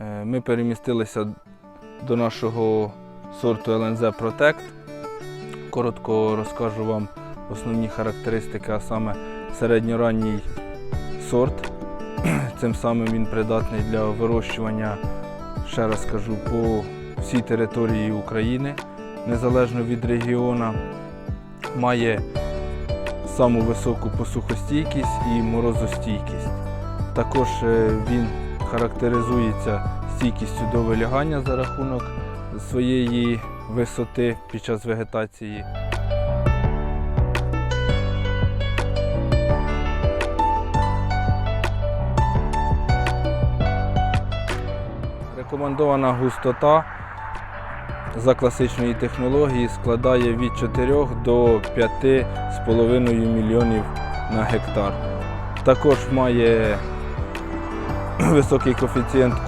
Е, Ми перемістилися до нашого сорту LNZ Protect. Коротко розкажу вам основні характеристики, а саме середньоранній сорт. Цим самим він придатний для вирощування, ще раз скажу, по всій території України, незалежно від регіону. Має саму високу посухостійкість і морозостійкість. Також е, він характеризується стійкістю до вилягання за рахунок своєї висоти під час вегетації. Рекомендована густота за класичної технології складає від 4 до 5,5 мільйонів на гектар. Також має високий коефіцієнт